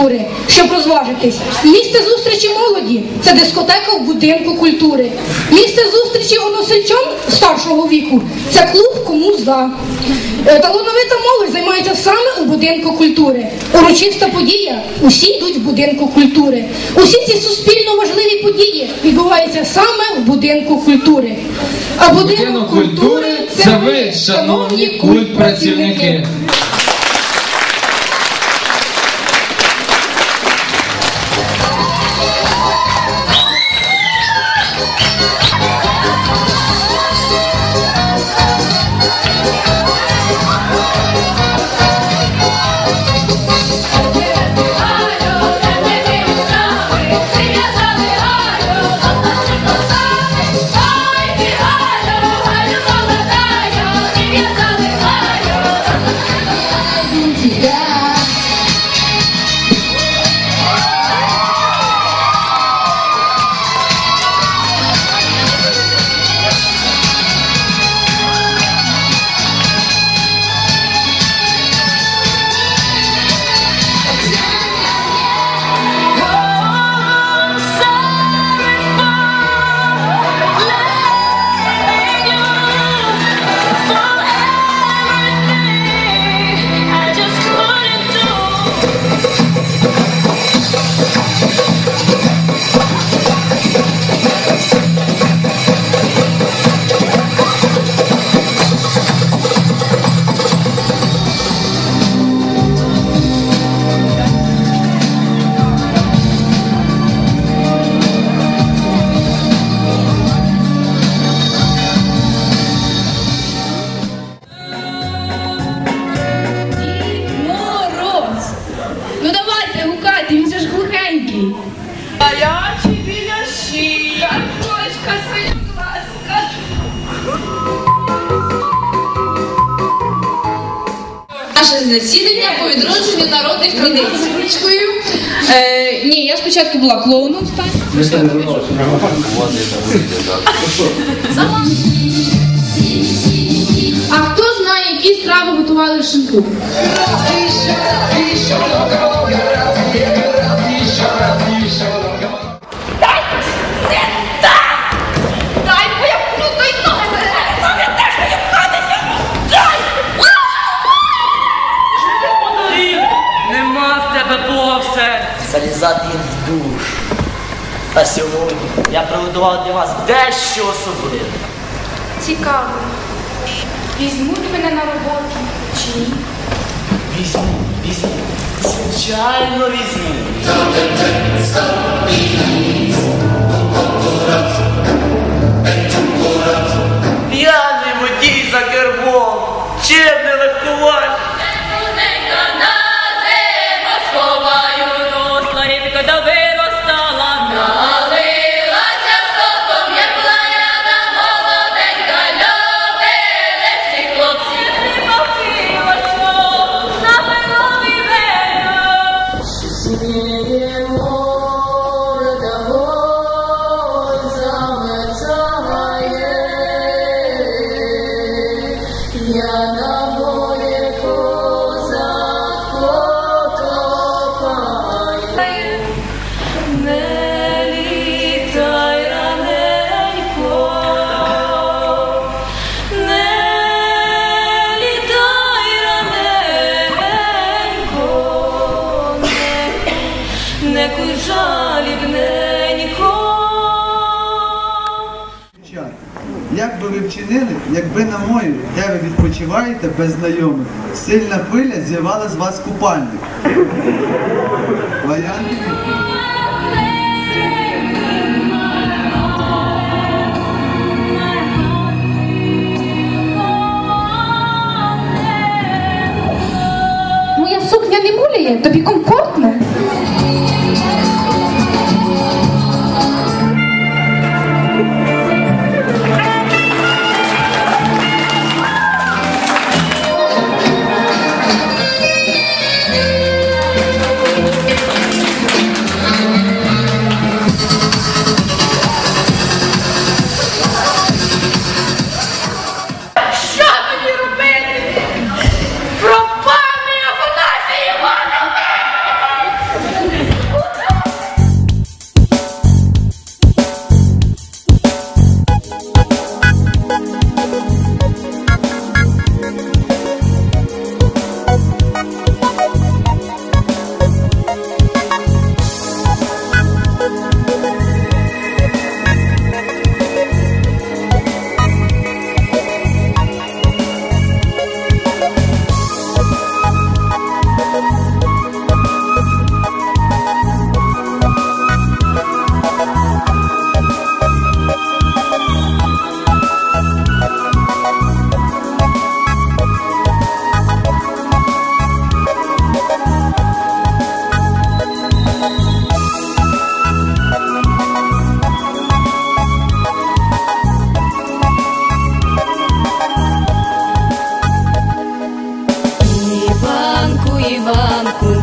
культури, щоб розважитись. Місце зустрічі молоді це дискотека в будинку культури. Місце зустрічі односельчан старшого віку це клуб кому за. Е, Талановита молодь займається саме у будинку культури. Урочиста подія. Усі йдуть в будинку культури. Усі ці суспільно важливі події відбуваються саме в будинку культури. А Будинок культури це ви, шановні культпрацівники. Глухенький. Гарячі біляші, картошка, синьокласка. Наше засідання по відродженню народних традицій. Ручкою. Е, ні, я спочатку була клоуном. А хто знає, які страви готували в шинку? А сьогодні я приготував для вас дещо особливе. Цікаво. Візьмуть мене на роботу чи ні? Візьму, візьму. Звичайно візьму. Дівчата, ви вчинили, якби на морі, де ви відпочиваєте без знайомих, сильна хвиля зірвала з вас купальник? Варіанти и вам куда.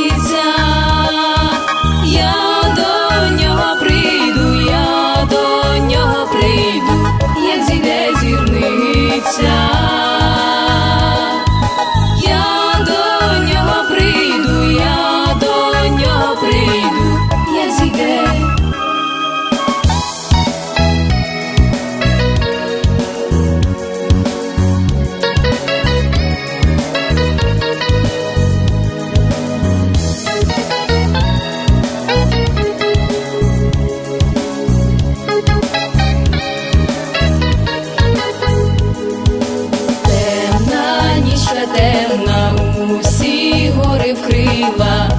Косиця. Я темна, усі гори вкрила.